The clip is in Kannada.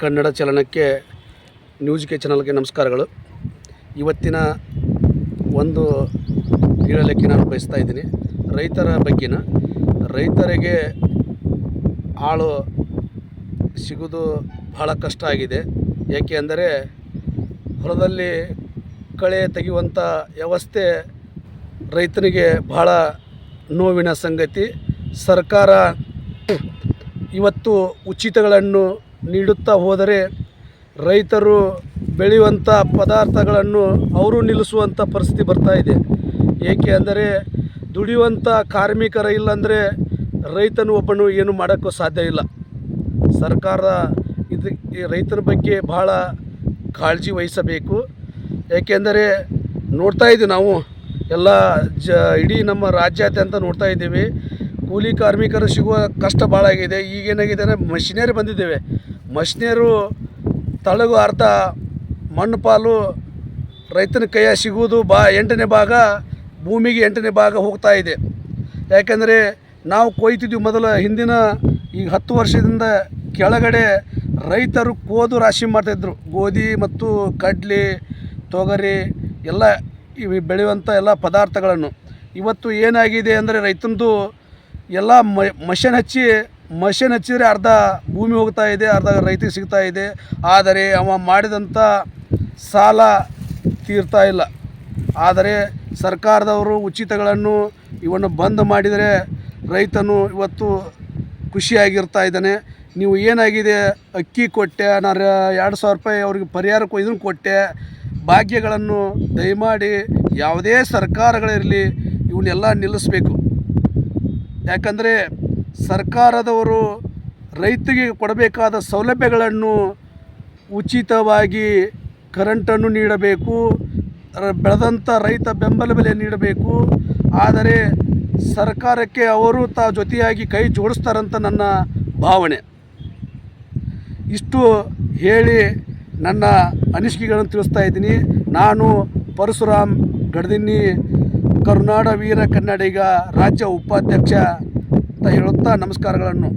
ಕನ್ನಡ ಚಲನಕ್ಕೆ ನ್ಯೂಸ್ ಕೆ ಚಾನಲ್ಗೆ ನಮಸ್ಕಾರಗಳು. ಇವತ್ತಿನ ಒಂದು ಹೇಳಲಿಕ್ಕೆ ನಾನು ಬಯಸ್ತಾ ಇದ್ದೀನಿ. ರೈತರ ಬಗ್ಗೆನ? ರೈತರಿಗೆ ಆಳು ಸಿಗೋದು ಬಹಳ ಕಷ್ಟ ಆಗಿದೆ. ಏಕೆ ಅಂದರೆ ಹೊಲದಲ್ಲಿ ಕಳೆ ತೆಗೆಯುವಂಥ ವ್ಯವಸ್ಥೆ ರೈತನಿಗೆ ಬಹಳ ನೋವಿನ ಸಂಗತಿ. ಸರ್ಕಾರ ಇವತ್ತು ಉಚಿತಗಳನ್ನು ನೀಡುತ್ತಾ ಹೋದರೆ ರೈತರು ಬೆಳೆಯುವಂಥ ಪದಾರ್ಥಗಳನ್ನು ಅವರು ನಿಲ್ಲಿಸುವಂಥ ಪರಿಸ್ಥಿತಿ ಬರ್ತಾ ಇದೆ. ಏಕೆ ಅಂದರೆ ದುಡಿಯುವಂಥ ಕಾರ್ಮಿಕರ ಇಲ್ಲಾಂದರೆ ರೈತನು ಒಬ್ಬನು ಏನು ಮಾಡೋಕ್ಕೂ ಸಾಧ್ಯ ಇಲ್ಲ. ಸರ್ಕಾರ ಇದು ರೈತರ ಬಗ್ಗೆ ಭಾಳ ಕಾಳಜಿ ವಹಿಸಬೇಕು. ಏಕೆಂದರೆ ನೋಡ್ತಾ ಇದ್ದೀವಿ ನಾವು ಎಲ್ಲ ಜ ಇಡೀ ನಮ್ಮ ರಾಜ್ಯಾದ್ಯಂತ ನೋಡ್ತಾ ಇದ್ದೀವಿ. ಕೂಲಿ ಕಾರ್ಮಿಕರು ಸಿಗುವ ಕಷ್ಟ ಭಾಳ ಆಗಿದೆ. ಈಗೇನಾಗಿದೆ ಅಂದರೆ ಮಷಿನರಿ ಬಂದಿದ್ದೇವೆ. ಮಷಿನರು ತಳಗು ಅರ್ಥ ಮಣ್ಣು ಪಾಲು ರೈತನ ಕೈಯ ಸಿಗುವುದು ಬಾ, ಎಂಟನೇ ಭಾಗ, ಭೂಮಿಗೆ ಎಂಟನೇ ಭಾಗ ಹೋಗ್ತಾ ಇದೆ. ಯಾಕೆಂದರೆ ನಾವು ಕೊಯ್ತಿದ್ವಿ ಮೊದಲ, ಹಿಂದಿನ ಈಗ ಹತ್ತು ವರ್ಷದಿಂದ ಕೆಳಗಡೆ ರೈತರು ಕೋದು ರಾಶಿ ಮಾಡ್ತಾಯಿದ್ರು ಗೋಧಿ ಮತ್ತು ಕಡ್ಲೆ, ತೊಗರಿ ಎಲ್ಲ ಇವು, ಬೆಳೆಯುವಂಥ ಎಲ್ಲ ಪದಾರ್ಥಗಳನ್ನು. ಇವತ್ತು ಏನಾಗಿದೆ ಅಂದರೆ ರೈತನದು ಎಲ್ಲ ಮಷನ್ ಹಚ್ಚಿ, ಮಷಿನ್ ಹಚ್ಚಿದರೆ ಅರ್ಧ ಭೂಮಿ ಹೋಗ್ತಾ ಇದೆ, ಅರ್ಧ ರೈತರಿಗೆ ಸಿಗ್ತಾ ಇದೆ. ಆದರೆ ಅವ ಮಾಡಿದಂಥ ಸಾಲ ತೀರ್ತಾ ಇಲ್ಲ. ಆದರೆ ಸರ್ಕಾರದವರು ಉಚಿತಗಳನ್ನು ಇವನ್ನು ಬಂದ್ ಮಾಡಿದರೆ ರೈತನು ಇವತ್ತು ಖುಷಿಯಾಗಿರ್ತಾ ಇದ್ದಾನೆ. ನೀವು ಏನಾಗಿದೆ? ಅಕ್ಕಿ ಕೊಟ್ಟೆ ನಾನು ಎರಡು ಸಾವಿರ ರೂಪಾಯಿ ಅವ್ರಿಗೆ ಪರಿಹಾರ ಇದನ್ನು ಕೊಟ್ಟೆ. ಭಾಗ್ಯಗಳನ್ನು ದಯಮಾಡಿ ಯಾವುದೇ ಸರ್ಕಾರಗಳಿರಲಿ, ಇವನ್ನೆಲ್ಲ ನಿಲ್ಲಿಸಬೇಕು. ಯಾಕಂದರೆ ಸರ್ಕಾರದವರು ರೈತರಿಗೆ ಕೊಡಬೇಕಾದ ಸೌಲಭ್ಯಗಳನ್ನು ಉಚಿತವಾಗಿ ಕರೆಂಟನ್ನು ನೀಡಬೇಕು ಬೆಳೆದಂಥ ರೈತ ಬೆಂಬಲ ಬೆಲೆ ನೀಡಬೇಕು. ಆದರೆ ಸರ್ಕಾರಕ್ಕೆ ಅವರು ತಾ ಜೊತೆಯಾಗಿ ಕೈ ಜೋಡಿಸ್ತಾರಂತ ನನ್ನ ಭಾವನೆ. ಇಷ್ಟು ಹೇಳಿ ನನ್ನ ಅನಿಸಿಕೆಗಳನ್ನು ತಿಳಿಸ್ತಾ ಇದ್ದೀನಿ. ನಾನು ಪರಶುರಾಮ್ ಗಡದಿನ್ನಿ ಕರುನಾಡ ವೀರ ಕನ್ನಡಿಗ ರಾಜ್ಯ ಉಪಾಧ್ಯಕ್ಷ ಅಂತ ಹೇಳುತ್ತಾ ನಮಸ್ಕಾರಗಳನ್ನು.